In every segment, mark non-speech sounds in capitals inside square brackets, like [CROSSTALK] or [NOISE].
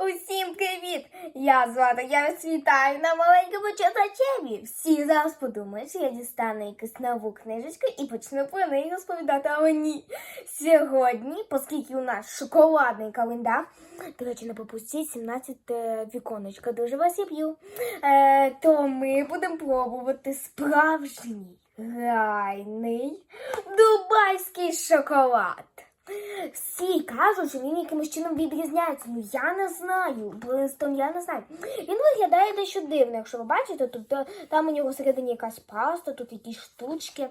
Усім привіт! Я звати, я вас вітаю на маленькому читачеві. Всі зараз подумають, що я дістану якусь нову книжечку і почну про неї розповідати. Але ні. Сьогодні, оскільки у нас шоколадний календар, до речі, не пропустіть 17 віконечко, дуже вас я п'ю. Е, то ми будемо пробувати справжній грайний дубайський шоколад. Всі кажуть, що він якимось чином відрізняється. Ну я не знаю. Блистом я не знаю. Він виглядає дещо дивно, якщо ви бачите, е, там у нього всередині якась паста, тут якісь штучки.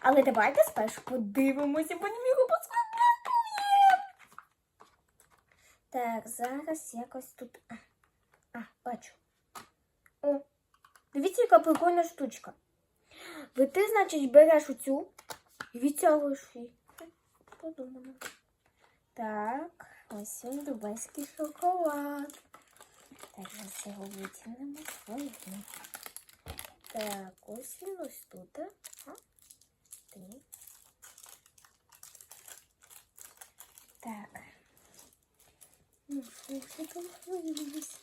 Але давайте спершу подивимося, потім його поскладаємо. Так, зараз якось тут. А, а, бачу. О, дивіться, яка прикольна штучка. Ви ти, значить, береш оцю і відтягуєш її. Подумаємо. Так, ось він дубайський шоколад. Так, зараз його витягнемо. Ой, Так, ось він ось тут. А? Ти. Так. Ну, що ж там виявилось?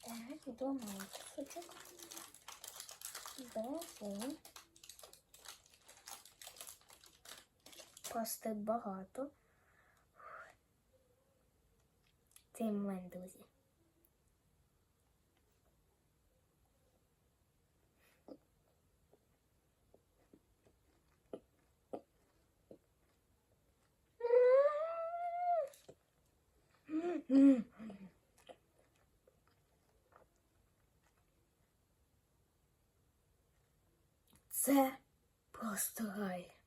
Так, вдома кусочок. Довго. Пасти багато. Цей момент, друзі. Це просто рай.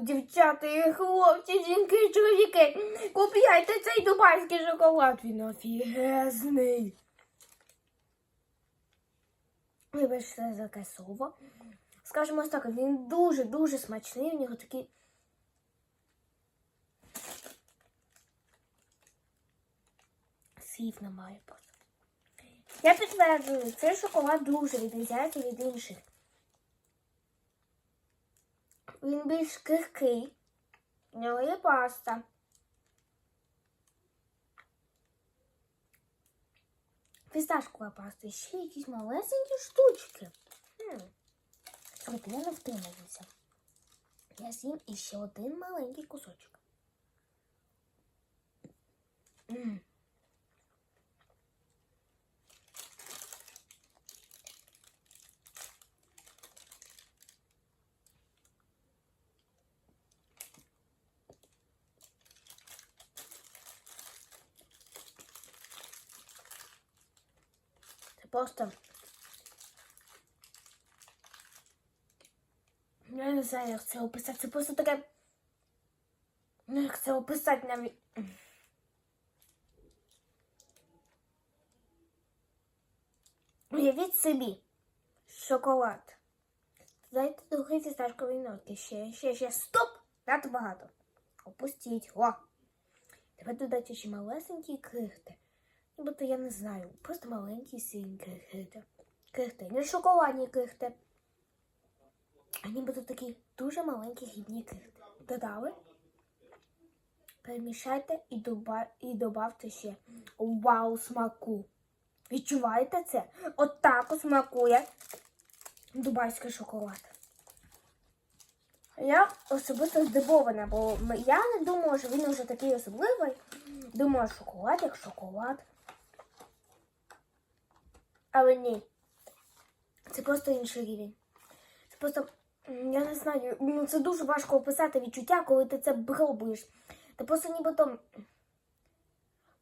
Дівчата хлопці, жінки чоловіки, купляйте цей дубайський шоколад, він офігезний. Вибачте за таке слово. Скажімо ось так, він дуже-дуже смачний, у нього такий. Слів немає просто. Я підтверджую, цей шоколад дуже відрізняється від інших. Він більш крихкий. В нього є паста. Фісташкова паста. І ще якісь малесенькі штучки. Слухайте, я не втримаюся. Я з'їм іще один маленький кусочок. М. просто. Я не знаю, як це описати. Це просто таке. Ну, як це описати навіть. Уявіть собі. Шоколад. Дайте другий фісташковий нотки. Ще, ще, ще. Стоп! Надто багато. Опустіть. О! Тепер додайте ще малесенькі крихти. Нібито я не знаю. Просто маленькі синькі крихти. Крихти. Не шоколадні крихти. А нібито такі дуже маленькі гідні крихти. Додали. Перемішайте і, доба... і добавте ще вау смаку. Відчуваєте це? От так от смакує дубайський шоколад. Я особисто здивована, бо я не думала, що він вже такий особливий. Думала, шоколад як шоколад. Але ні. Це просто інший рівень. Це просто, я не знаю, ну це дуже важко описати відчуття, коли ти це пробуєш. Ти просто нібито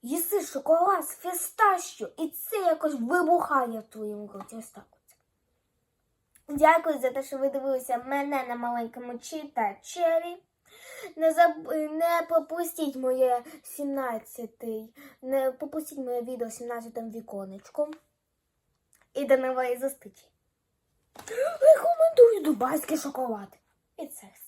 їси шоколад з фісташю, і це якось вибухає в твоєму роті. Ось так. Дякую за те, що ви дивилися мене на маленькому читачеві. Не заб... не пропустіть моє 17 не пропустіть моє відео 17 віконечком. І до нової зустрічі. [GASPS] Рекомендую дубайський шоколад. І це все.